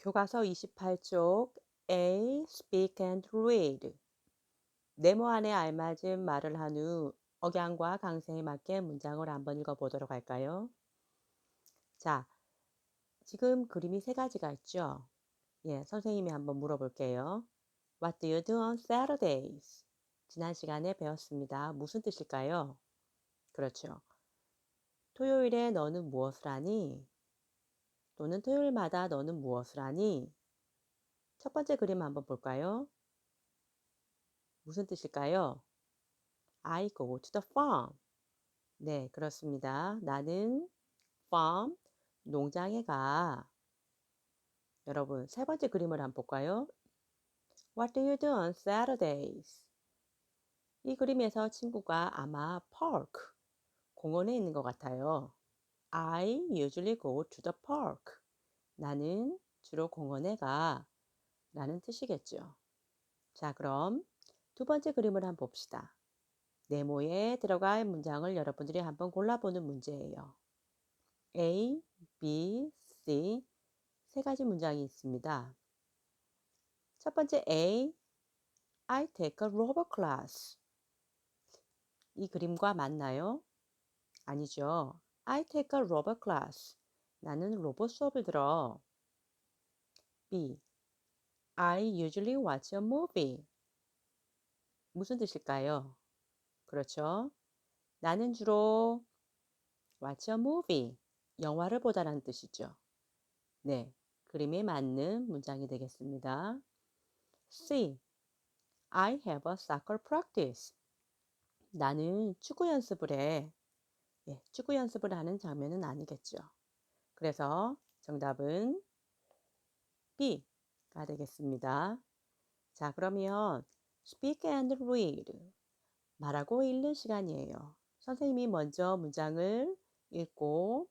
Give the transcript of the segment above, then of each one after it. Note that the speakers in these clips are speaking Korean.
교과서 28쪽 A. Speak and read. 네모 안에 알맞은 말을 한 후 억양과 강세에 맞게 문장을 한번 읽어보도록 할까요? 자, 지금 그림이 세 가지가 있죠? 예, 선생님이 한번 물어볼게요. What do you do on Saturdays? 지난 시간에 배웠습니다. 무슨 뜻일까요? 그렇죠. 토요일에 너는 무엇을 하니? 또는 토요일마다 너는 무엇을 하니? 첫 번째 그림 한번 볼까요? 무슨 뜻일까요? I go to the farm. 네, 그렇습니다. 나는 farm, 농장에 가. 여러분, 세 번째 그림을 한번 볼까요? What do you do on Saturdays? 이 그림에서 친구가 아마 park, 공원에 있는 것 같아요. I usually go to the park. 나는 주로 공원에 가. 라는 뜻이겠죠. 자, 그럼 두 번째 그림을 한번 봅시다. 네모에 들어갈 문장을 여러분들이 한번 골라보는 문제예요. A, B, C 세 가지 문장이 있습니다. 첫 번째 A, I take a robot class. 이 그림과 맞나요? 아니죠. I take a robot class. 나는 로봇 수업을 들어. B. I usually watch a movie. 무슨 뜻일까요? 그렇죠. 나는 주로 watch a movie. 영화를 보다라는 뜻이죠. 네. 그림에 맞는 문장이 되겠습니다. C. I have a soccer practice. 나는 축구 연습을 해. 예, 축구 연습을 하는 장면은 아니겠죠. 그래서 정답은 B가 되겠습니다. 자, 그러면 speak and read. 말하고 읽는 시간이에요. 선생님이 먼저 문장을 읽고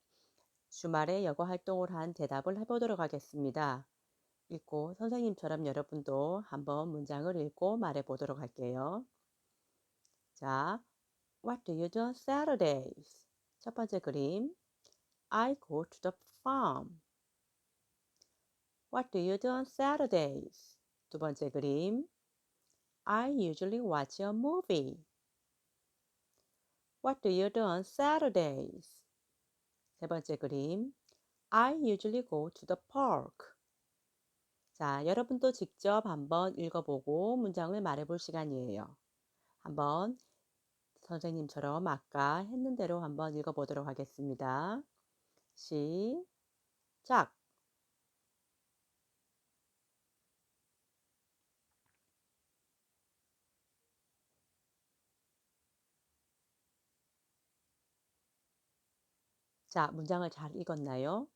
주말에 여거 활동을 한 대답을 해보도록 하겠습니다. 읽고 선생님처럼 여러분도 한번 문장을 읽고 말해 보도록 할게요. 자, What do you do Saturdays? 첫 번째 그림. I go to the farm. What do you do on Saturdays? 두 번째 그림. I usually watch a movie. What do you do on Saturdays? 세 번째 그림. I usually go to the park. 자, 여러분도 직접 한번 읽어보고 문장을 말해볼 시간이에요. 한번 선생님처럼 아까 했는 대로 한번 읽어보도록 하겠습니다. 시작! 자, 문장을 잘 읽었나요?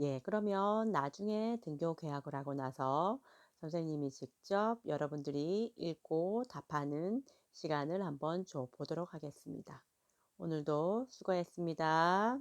예, 그러면 나중에 등교 계약을 하고 나서 선생님이 직접 여러분들이 읽고 답하는 시간을 한번 줘 보도록 하겠습니다. 오늘도 수고했습니다.